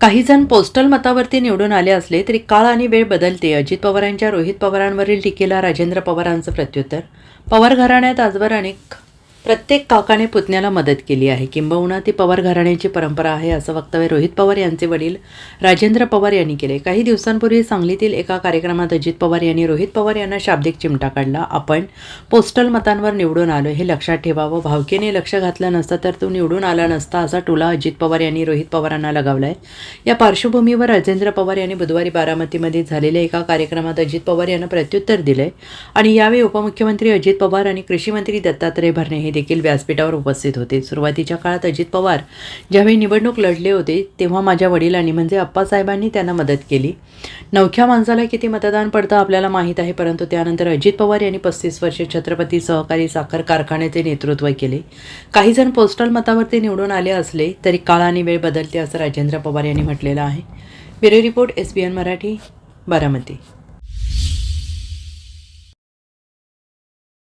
काही जण पोस्टल मतावरती निवडून आले असले तरी काळ आणि वेळ बदलते. अजित पवारांच्या रोहित पवारांवरील टीकेला राजेंद्र पवारांचं प्रत्युत्तर. पवार घराण्यात आजवर अनेक प्रत्येक काकाने पुतण्याला मदत केली आहे. किंबहुना ती पवार घराण्याची परंपरा आहे असं वक्तव्य रोहित पवार यांचे वडील राजेंद्र पवार यांनी केले काही दिवसांपूर्वी सांगलीतील एका कार्यक्रमात अजित पवार यांनी रोहित पवार यांना शाब्दिक चिमटा काढला. आपण पोस्टल मतांवर निवडून आलो हे लक्षात ठेवावं. भावकीने लक्ष घातलं नसतं तर तू निवडून आला नसता असा टोला अजित पवार यांनी रोहित पवारांना आहे या पार्श्वभूमीवर राजेंद्र पवार यांनी बुधवारी बारामतीमध्ये झालेल्या एका कार्यक्रमात अजित पवार यांना प्रत्युत्तर दिले आणि यावेळी उपमुख्यमंत्री अजित पवार आणि कृषी मंत्री दत्तात्रय भरणे हे देखील व्यासपीठावर उपस्थित होते. सुरुवातीच्या काळात अजित पवार ज्यावेळी निवडणूक लढले होते तेव्हा माझ्या वडिलांनी म्हणजे आप्पासाहेबांनी त्यांना मदत केली. नवख्या माणसाला किती मतदान पडतं आपल्याला माहीत आहे परंतु त्यानंतर अजित पवार यांनी पस्तीस वर्षे छत्रपती सहकारी साखर कारखान्याचे नेतृत्व केले. काही जण पोस्टल मतावरती निवडून आले असले तरी काळ आणि वेळ बदलते असं राजेंद्र पवार यांनी म्हटलेलं आहे. Bureau report S B N Marathi Baramati.